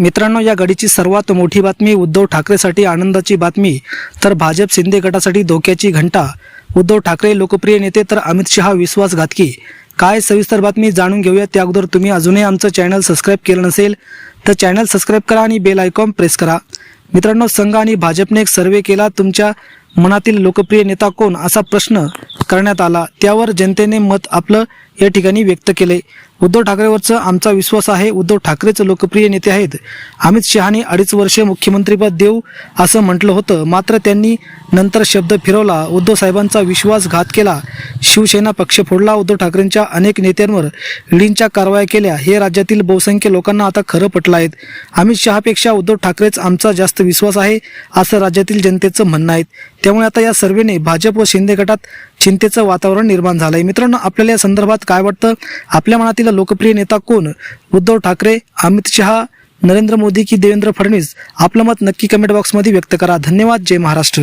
मित्रांनो या घडीची सर्वात मोठी बातमी उद्धव ठाकरेसाठी आनंदाची बातमी. तर भाजप शिंदे गटासाठी धोक्याची घंटा. उद्धव ठाकरे लोकप्रिय नेते तर अमित शहा विश्वासघातकी. काय सविस्तर बातमी जाणून घेऊया त्या अगोदर तुम्ही अजूनही आमचं चॅनल सबस्क्राईब केलं नसेल तर चॅनल सबस्क्राईब करा आणि बेल आयकॉन प्रेस करा. मित्रांनो संघ आणि भाजपने एक सर्वे केला. तुमच्या मनातील लोकप्रिय नेता कोण? असा प्रश्न करण्यात आला. त्यावर जनतेने मत आपलं या ठिकाणी व्यक्त केले उद्धव ठाकरेवरचं आमचा विश्वास आहे. उद्धव ठाकरेच लोकप्रिय नेते आहेत. अमित शहाने अडीच वर्षे मुख्यमंत्रीपद देऊ असं म्हटलं होतं. मात्र त्यांनी नंतर शब्द फिरवला. उद्धव साहेबांचा विश्वासघात केला. शिवसेना पक्ष फोडला. उद्धव ठाकरेंच्या अनेक नेत्यांवर ईडींच्या कारवाया केल्या. हे राज्यातील बहुसंख्य लोकांना आता खरं पटलं आहेत अमित शहापेक्षा उद्धव ठाकरेच आमचा जास्त विश्वास आहे असं राज्यातील जनतेचं म्हणणं आहे. त्यामुळे आता या सर्वेने भाजप व शिंदे गटात चिंतेचं वातावरण निर्माण झालंय. मित्रांनो आपल्याला या संदर्भात काय वाटतं? आपल्या मनातील लोकप्रिय नेता कोण? उद्धव ठाकरे अमित शहा नरेंद्र मोदी की देवेंद्र फडणवीस? आपलं मत नक्की कमेंट बॉक्समध्ये व्यक्त करा. धन्यवाद. जय महाराष्ट्र.